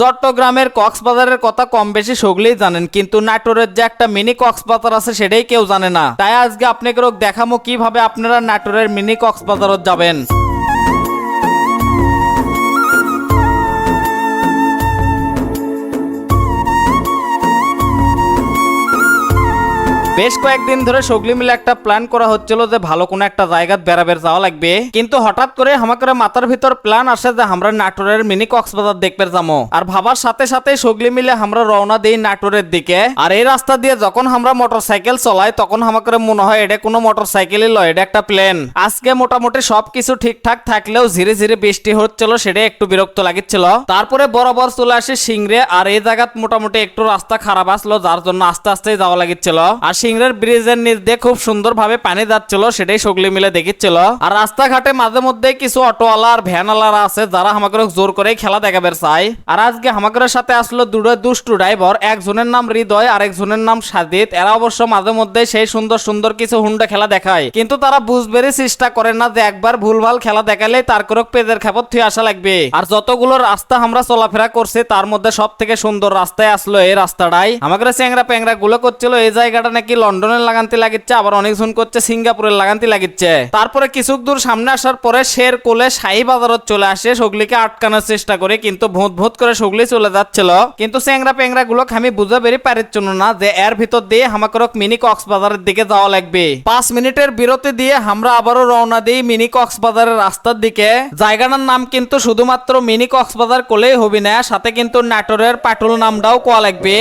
চট্টগ্রামের কক্সবাজারের কথা কম বেশি সকলেই জানেন, কিন্তু নাটোরের যে একটা মিনি কক্সবাজার আছে সেটাই কেউ জানে না। তাই আজকে আপনাকে দেখামো কীভাবে আপনারা নাটোরের মিনি কক্সবাজারত যাবেন। বেশ কয়েকদিন ধরে সগলি মিলে একটা প্ল্যান করা হচ্ছিল যে ভালো কোনো একটা জায়গাত বেড়াবের যাওয়া লাগবে। কিন্তু হঠাৎ করে আমাকে মাথার ভিতর প্ল্যান আসে যে আমরা নাটোরের মিনি কক্সবাজার দেখতে যাব আর ভাবার সাথে সাথে সগলি মিলে আমরা রওনা দিই নাটোরের দিকে। আর এই রাস্তা দিয়ে যখন আমরা মোটর সাইকেল চলাই, তখন আমাকে মনে হয় এটা কোনো মোটর সাইকেলই লয়, এটা একটা প্লেন আজকে মোটামুটি সবকিছু ঠিকঠাক থাকলেও ধীরে ধীরে বৃষ্টি হচ্ছিল সেটা একটু বিরক্ত লাগিচ্ছিল। তারপরে বরাবর চলে আসে সিংড়ে, আর এই জায়গাত মোটামুটি একটু রাস্তা খারাপ আসলো, যার জন্য আস্তে আস্তে যাওয়া লাগিচ্ছিল। আর সিংড়ের ব্রিজের নিচ দিয়ে খুব সুন্দর ভাবে পানি যাচ্ছিল, সেটাই সগলি মিলে দেখিচ্ছিল। আর রাস্তাঘাটে মাঝে মধ্যে কিছু অটোওয়ালা আর ভ্যানওয়ালারা আছে, যারা আমাকে জোর করে খেলা দেখাবের চাই। আর আজকে আমাদের সাথে আসলো দুটো দুষ্টু ড্রাইভার, একজনের নাম হৃদয়, আর একজনের নাম সাদিত এরা অবশ্য মাঝে মধ্যে সেই সুন্দর সুন্দর কিছু হুন্ডা খেলা দেখায়। কিন্তু তারা বুঝবেরই চেষ্টা করে না যে একবার ভুলভাল খেলা দেখালে তার করে পেজের খেপত থুয়ে আসা লাগবে। আর যতগুলো রাস্তা আমরা চলাফেরা করছি, তার মধ্যে সব থেকে সুন্দর রাস্তায় আসলো এই রাস্তাটাই। আমাকে চ্যাংরা প্যাংরা গুলো করছিল, এই জায়গাটা নাকি লন্ডনের লাগান্তি লাগিচ্ছে, আবার অনেকজন করছে সিঙ্গাপুরের লাগান্তি লাগিচ্ছে। তারপরে কিছু দূর সামনে আসার পরে শের কোলে শাহী বাজারত চলে আসে সগলিকে আটকানোর চেষ্টা করে, কিন্তু ভূত ভূত করে সগলি চলে যাচ্ছিল। কিন্তু চ্যাংরা প্যাংরা গুলো আমি বুঝা বেরি পারিচ্ছিল না যে এর ভিতর দিয়ে হামাকরক মিনি কক্সবাজারের দিকে যাওয়া লাগবে। পাঁচ মিনিটের বিরতি দিয়ে আমরা আবারও রওনা দিই মিনি কক্সবাজারের রাস্তার দিকে। জায়গাটার নাম কিন্তু শুধুমাত্র মিনি কক্সবাজার কোলেই হবি না, সাথে কিন্তু নাটোরের পাটুল নামটাও কোয়া লাগবে।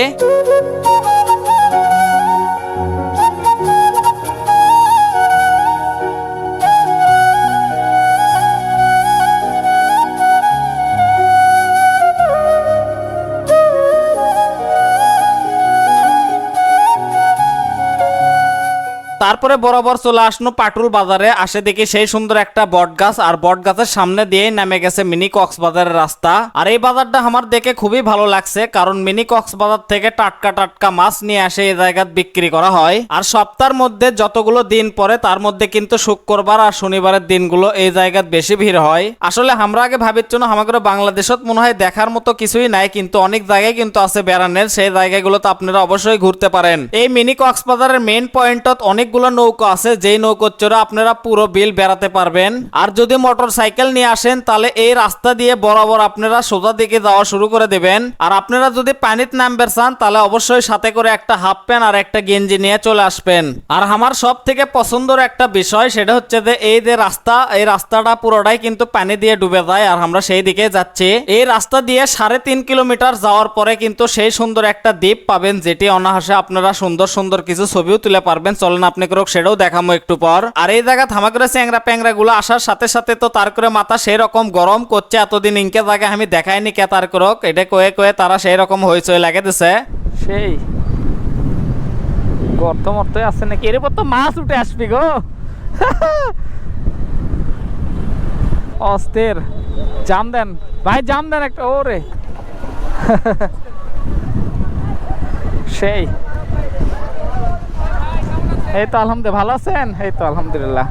তারপরে বরাবর চলে আসলো পাটুল বাজারে। আসে দেখি সেই সুন্দর একটা বট গাছ আর বট গাছের সামনে দিয়ে নামে গেছে মিনি কক্সবাজারের রাস্তা। আর এই বাজারটা আমার দেখে খুবই ভালো লাগছে, কারণ মিনি কক্সবাজার থেকে টাটকা টাটকা মাছ নিয়ে আসে এই জায়গাত বিক্রি করা হয়। আর সপ্তাহের মধ্যে যতগুলো দিন পরে তার মধ্যে কিন্তু শুক্রবার আর শনিবারের দিনগুলো এই জায়গাত বেশি ভিড় হয়। আসলে আমরা আগে ভাবির জন্য আমাদের বাংলাদেশত মনে হয় দেখার মতো কিছুই নাই, কিন্তু অনেক জায়গায় কিন্তু আছে বেড়ানের, সেই জায়গাগুলোতে আপনারা অবশ্যই ঘুরতে পারেন। এই মিনি কক্সবাজারের মেইন পয়েন্টত অনেকগুলো নৌকা আছে, যেই নৌকোর চড়ে আপনারা পুরো বিল বেড়াতে পারবেন। আর যদি মোটর সাইকেল নিয়ে আসেন, তাহলে এই রাস্তা দিয়ে বরাবর আপনারা সোজা দিকে যাওয়া শুরু করে দেবেন। আর আপনারা যদি পানিতে নামবে চান, তাহলে অবশ্যই সাথে করে একটা হাফ প্যান্ট আর একটা গেঞ্জি নিয়ে চলে আসবেন। আর আমার সব থেকে পছন্দের একটা বিষয়, সেটা হচ্ছে যে এই যে রাস্তা, এই রাস্তাটা পুরোটাই কিন্তু পানি দিয়ে ডুবে যায়, আর আমরা সেই দিকে যাচ্ছি। এই রাস্তা দিয়ে সাড়ে তিন কিলোমিটার যাওয়ার পরে কিন্তু সেই সুন্দর একটা দ্বীপ পাবেন, যেটি অনাহাসে আপনারা সুন্দর সুন্দর কিছু ছবিও তুলে পারবেন। চলেন আপনি করে সেটাও দেখামো একটু পর। আর এই জায়গা থামা করে চ্যাংরা প্যাংরা গুলো আসার সাথে সাথে তো তার করে মাথা সেই রকম গরম করছে, এতদিন ইনকে জায়গা আমি দেখাইনি কে তার করক এটা কয়ে কয়ে তারা সেই রকম হইচই লাগে দিছে সেই গর্ত মর্ত আছে নাকি? এর তো মাছ উঠে আসবি গো। অস্থির। জাম দেন। ভাই, জাম দেন একটা, ওরে। সেই এই তো আলহামদুলিল্লাহ ভালো আছেন? এই তো আলহামদুলিল্লাহ।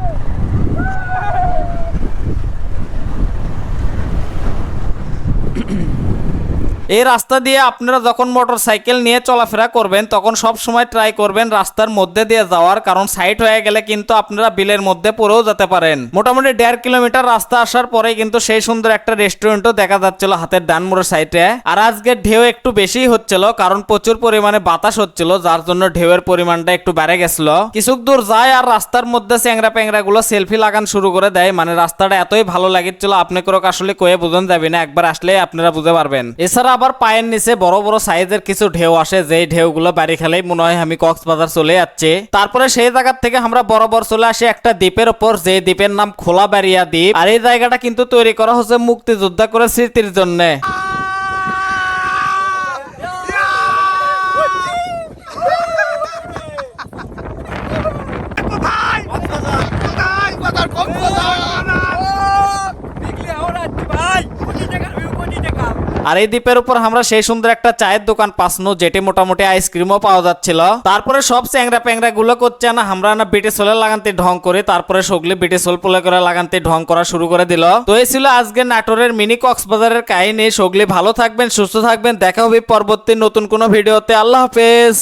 এই রাস্তা দিয়ে আপনারা যখন মোটর সাইকেল নিয়ে চলাফেরা করবেন, তখন সব সময় ট্রাই করবেন রাস্তার মধ্যে দিয়ে যাওয়ার, কারণ সাইড হয়ে গেলে কিন্তু আপনারা বিলের মধ্যে পড়েও যেতে পারেন। মোটামুটি দেড় কিলোমিটার রাস্তা আসার পরে কিন্তু সেই সুন্দর একটা রেস্টুরেন্টও দেখা যাচ্ছিল হাতের ডান মোড়ের সাইডে আর আজকে ঢেউ একটু বেশি হচ্ছিল, কারণ প্রচুর পরিমাণে বাতাস হচ্ছিল, যার জন্য ঢেউয়ের পরিমাণটা একটু বেড়ে গেছিল। কিছু দূর যায় আর রাস্তার মধ্যে চ্যাংরা প্যাংরা গুলো সেলফি লাগান শুরু করে দেয় মানে রাস্তাটা এতই ভালো লাগিচ্ছিল, আপনি করে আসলে কয়ে বুঝন যাবে না, একবার আসলে আপনারা বুঝতে পারবেন। এছাড়া আবার পায়ের নিচে বড় বড় সাইজের কিছু ঢেউ আসে, যেই ঢেউগুলো বাড়ি খেলেই মনে হয় আমি কক্সবাজার চলে যাচ্ছে। তারপরে সেই জায়গার থেকে আমরা বরাবর চলে আসি একটা দ্বীপের ওপর যে দ্বীপের নাম খোলা বাড়িয়া দ্বীপ। আর এই জায়গাটা কিন্তু তৈরি করা হচ্ছে মুক্তিযোদ্ধা করে স্মৃতির জন্য। আর এই দ্বীপের উপর আমরা সেই সুন্দর একটা চায়ের দোকান পাসনু, যেটি মোটামুটি আইসক্রিমও পাওয়া যাচ্ছিল। তারপরে সব চ্যাংরা প্যাংরা গুলো করছে না, আমরা না বেটে সোলে লাগানতে ঢং করে, তারপরে সগলি বেটে সোল পোলে করে লাগানতে ঢং করা শুরু করে দিল। তো এই ছিল আজকে নাটোরের মিনি কক্সবাজারের কাহিনী সগলি ভালো থাকবেন, সুস্থ থাকবেন, দেখা হবে পরবর্তী নতুন কোনো ভিডিওতে। আল্লাহ হাফেজ।